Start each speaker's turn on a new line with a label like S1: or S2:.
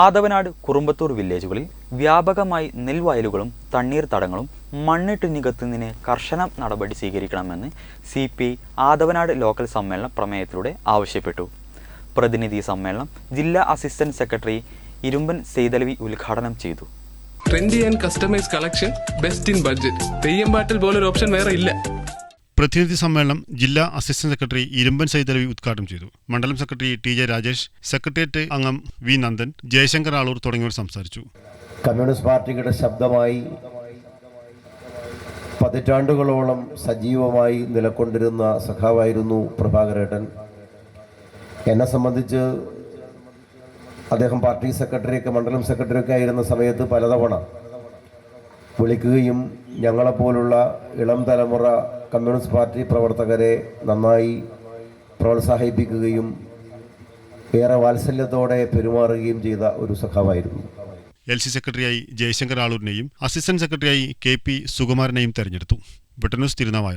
S1: Athavanad Kurumbathur വില്ലേജുകളിൽ വ്യാപകമായി നെൽവയലുകളും തണ്ണീർത്തടങ്ങളും മണ്ണിട്ട് നികത്തുന്നതിന് കർശന നടപടി സ്വീകരിക്കണമെന്ന് C P I Athavanad local സമ്മേളന പ്രമേയത്തിലൂടെ ആവശ്യപ്പെട്ടു. പ്രതിനിധി സമ്മേളനം ജില്ലാ അസിസ്റ്റന്റ് സെക്രട്ടറി ഇരുമ്പൻ സെയ്തലവി ഉദ്ഘാടനം ചെയ്തു.
S2: Trendy and customise collection best in budget Theyyam പാട്ടിൽ പോലൊരു ഓപ്ഷൻ വേറെ ഇല്ല.
S3: പ്രതിനിധി സമ്മേളനം ജില്ലാ അസിസ്റ്റന്റ് സെക്രട്ടറി ഇരുമ്പൻ സൈതലവി ഉദ്ഘാടനം ചെയ്തു. മണ്ഡലം secretary T J Rajesh secretariat അംഗം വി നന്ദൻ ജയശങ്കർ ആളൂർ തുടങ്ങിയവർ സംസാരിച്ചു.
S4: കമ്മ്യൂണിസ്റ്റ് പാർട്ടിയുടെ ശബ്ദമായി പതിറ്റാണ്ടുകളോളം സജീവമായി നിലകൊണ്ടിരുന്ന സഖാവായിരുന്നു പ്രഭാകരേട്ടൻ എന്നെ സംബന്ധിച്ച് അദ്ദേഹം പാർട്ടി സെക്രട്ടറിയൊക്കെ മണ്ഡലം സെക്രട്ടറിയൊക്കെ ആയിരുന്ന സമയത്ത് പലതവണ വിളിക്കുകയും ഞങ്ങളെപ്പോലുള്ള ഇളം തലമുറ കമ്മ്യൂണിസ്റ്റ് പാർട്ടി പ്രവർത്തകരെ നന്നായി പ്രോത്സാഹിപ്പിക്കുകയും ഏറെ വാത്സല്യത്തോടെ പെരുമാറുകയും ചെയ്ത ഒരു സഖാവായിരുന്നു.
S3: എൽ സി സെക്രട്ടറിയായി ജയശങ്കർ ആളൂരിനെയും അസിസ്റ്റന്റ് സെക്രട്ടറിയായി കെ പി സുകുമാരനെയും തെരഞ്ഞെടുത്തു. ബ്രിട്ടനൂസ് തിരുനാവായ.